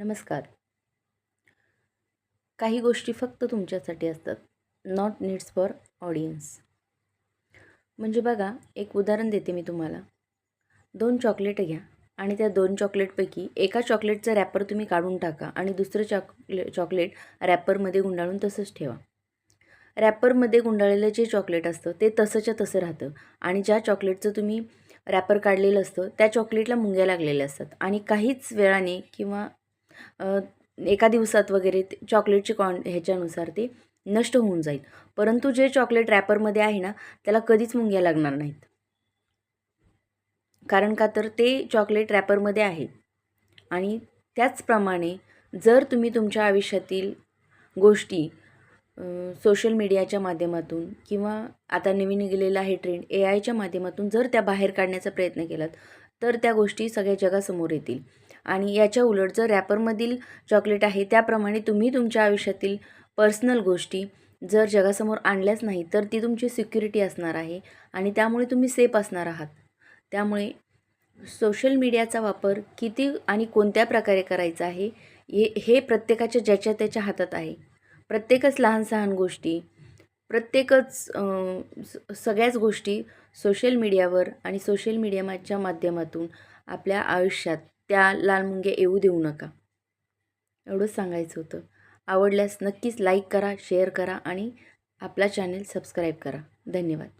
नमस्कार. काही गोष्टी फक्त तुमच्यासाठी असतात नॉट नीड्स फॉर ऑडियन्स म्हणजे बघा एक उदाहरण देते मी तुम्हाला. दोन चॉकलेट घ्या आणि त्या दोन चॉकलेटपैकी एका चॉकलेटचं रॅपर तुम्ही काढून टाका आणि दुसरं चॉकले चॉकलेट रॅपरमध्ये गुंडाळून तसंच ठेवा. रॅपरमध्ये गुंडाळलेलं जे चॉकलेट असतं ते तसंच्या तसं राहतं आणि ज्या चॉकलेटचं तुम्ही रॅपर काढलेलं असतं त्या चॉकलेटला मुंग्या लागलेल्या असतात आणि काहीच वेळाने किंवा एका दिवसात वगैरे चॉकलेटची कॉन ह्याच्यानुसार ते नष्ट होऊन जाईल. परंतु जे चॉकलेट रॅपरमध्ये आहे ना त्याला कधीच मुंग्या लागणार नाहीत. कारण का तर ते चॉकलेट रॅपरमध्ये आहे. आणि त्याचप्रमाणे जर तुम्ही तुमच्या आयुष्यातील गोष्टी सोशल मीडियाच्या माध्यमातून किंवा आता नवीन निघालेला हे ट्रेंड ए आयच्या माध्यमातून जर त्या बाहेर काढण्याचा प्रयत्न केलात तर त्या गोष्टी सगळ्या जगासमोर येतील. आणि याच्या उलट जर रॅपरमधील चॉकलेट आहे त्याप्रमाणे तुम्ही तुमच्या आयुष्यातील पर्सनल गोष्टी जर जगासमोर आणल्याच नाही तर ती तुमची सिक्युरिटी असणार आहे आणि त्यामुळे तुम्ही सेफ असणार आहात. त्यामुळे सोशल मीडियाचा वापर किती आणि कोणत्या प्रकारे करायचा आहे हे हे प्रत्येकाच्या ज्याच्या त्याच्या हातात आहे. प्रत्येकच लहान सहान गोष्टी प्रत्येकच स- सगळ्याच गोष्टी सोशल मीडियावर आणि सोशल मीडियाच्या माध्यमातून आपल्या आयुष्यात त्या लाल मुंग्या येऊ देऊ नका. एवढंच सांगायचं होतं. आवडल्यास नक्कीच लाईक करा शेअर करा आणि आपला चॅनेल सबस्क्राईब करा. धन्यवाद.